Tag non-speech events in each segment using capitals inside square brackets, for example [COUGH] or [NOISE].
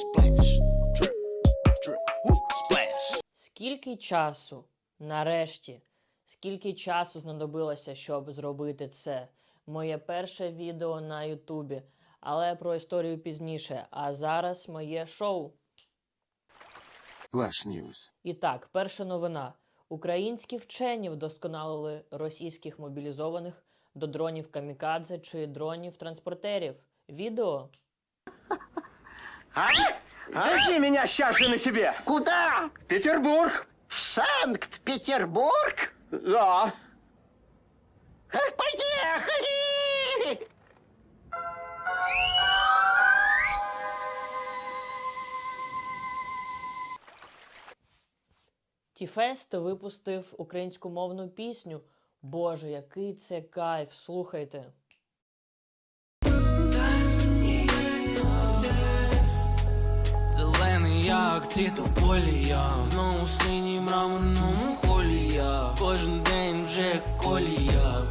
Splash, drip, drip, whoop, splash. Скільки часу, нарешті, скільки часу знадобилося, щоб зробити це? Моє перше відео на Ютубі, але про історію пізніше. А зараз моє шоу. Flash News. І так, перша новина. Українські вчені вдосконалили російських мобілізованих до дронів камікадзе чи дронів транспортерів. Відео [LAUGHS] А? Возьми меня сейчас же на себе. Куда? В Петербург. В Санкт-Петербург? Да. Эх, Поехали! Тіфест випустив українськомовну пісню. Боже, який це кайф! Слухайте. Як цвіт я. Знову в синій мраморному холі я. Кожен день вже колія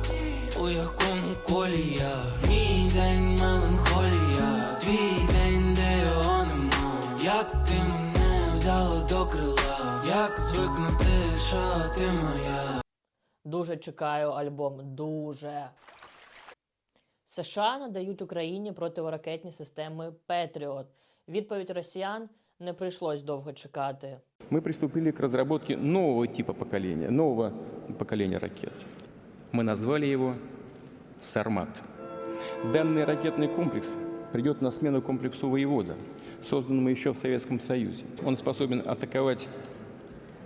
У якому колі я. Мій день меланхолія. Твій день, де його нема. Як ти мене взяла до крила? Як звикнути, що ти моя? Дуже чекаю альбом. Дуже. США надають Україні противоракетні системи Петріот. Відповідь росіян не прийшлось довго чекати. мы приступили к разработке нового типа поколения, нового поколения ракет. Мы назвали его «Сармат». Данный ракетный комплекс придет на смену комплексу «Воевода», созданному еще в Советском Союзе. Он способен атаковать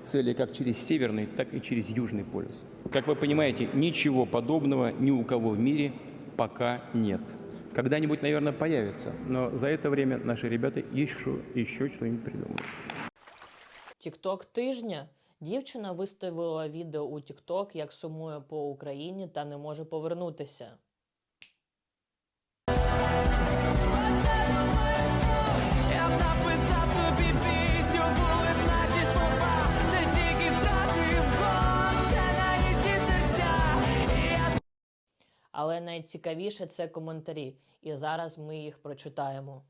цели как через Северный, так и через Южный полюс. Как вы понимаете, ничего подобного ни у кого в мире пока нет. Когда-нибудь, наверное, появится, но за это время наши ребята еще, еще что-нибудь придумают. Тікток тижня. Дівчина виставила відео у Тікток, як сумує по Україні та не може повернутися. Але найцікавіше це коментарі, і зараз ми їх прочитаємо.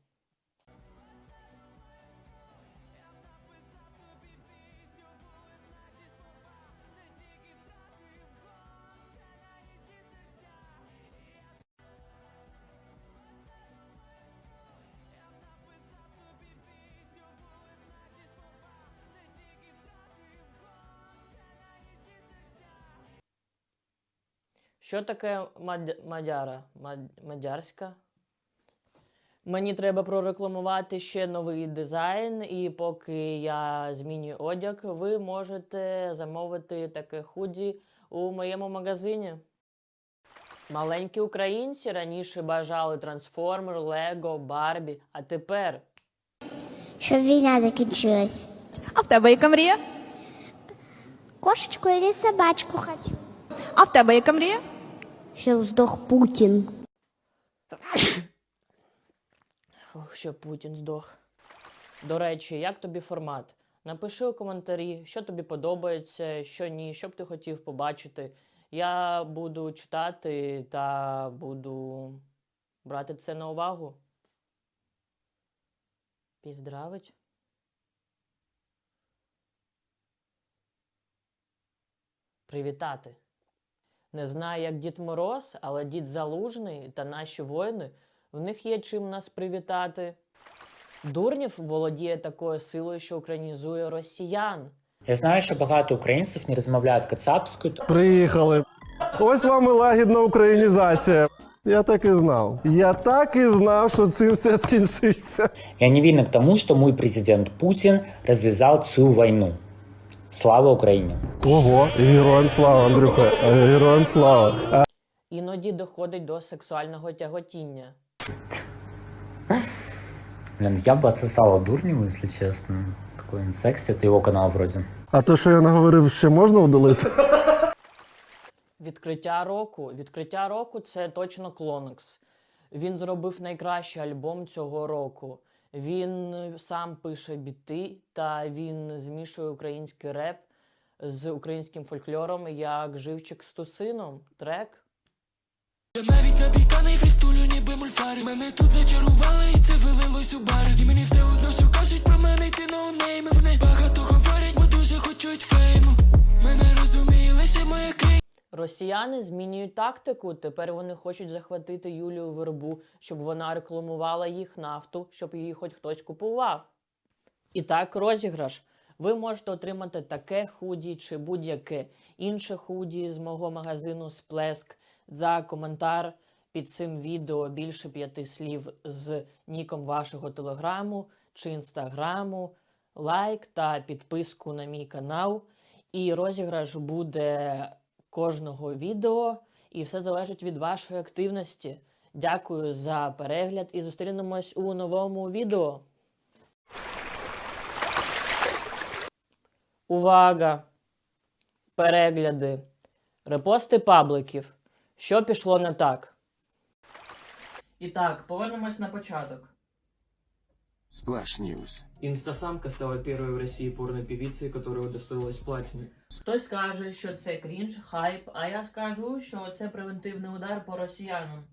Що таке мадяра? Мадярська? Мені треба прорекламувати ще новий дизайн, і поки я змінюю одяг, ви можете замовити таке худі у моєму магазині. Маленькі українці раніше бажали трансформер, Лего, Барбі, а тепер Щоб війна закінчилась. А в тебе яка мрія? Кошечку или собачку хочу. А в тебе яка мрія? Щоб здох Путін. Ох, що Путін здох. До речі, як тобі формат? Напиши у коментарі, що тобі подобається, що ні, що б ти хотів побачити. Я буду читати та буду брати це на увагу. Піздравить. Привітати. Не знаю, як Дід Мороз, але Дід Залужний та наші воїни, в них є чим нас привітати. Дурнів володіє такою силою, що українізує росіян. Я знаю, що багато українців не розмовляють кацапською, Приїхали. Ось вам і лагідна українізація. Я так і знав. Я так і знав, що цим все скінчиться. Я не винен к тому, что мой президент Путин развязал цю войну. Слава Україні! Ого, героям слава, Андрюха. Героям слава. Іноді доходить до сексуального тяготіння. Блин, я бы отсосала Дурневу, если честно. Такой он секси, это его канал вроде. А то, що я наговорив, ще можна удалити? Відкриття року. Відкриття року це точно Клонекс. Він зробив найкращий альбом цього року. Він е, сам пише біти, та він змішує український реп з українським фольклором як живчик з тусином. Трек. Я навіть напіканий фрістулю, ніби мульфари Мене тут зачарували і це вилилось у бари І мені все одно, що кажуть про мене ці Росіяни змінюють тактику. Тепер вони хочуть захватити Юлію Вербу, щоб вона рекламувала їх нафту, щоб її хоч хтось купував. І так, розіграш. Ви можете отримати таке худі чи будь-яке інше худі з мого магазину Сплеск за коментар під цим відео більше п'яти слів з ніком вашого телеграму чи інстаграму, лайк та підписку на мій канал. І розіграш буде кожного відео, і все залежить від вашої активності. Дякую за перегляд і зустрінемось у новому відео. Увага! Перегляди. Репости пабликів. Що пішло не так? І так, повернемось на початок. Splash News. Інстасамка стала першою в Росії порнопівіцею, котрого которая удостоилась платины. Хтось каже, що це крінж, хайп, а я скажу, що це превентивний удар по росіянам.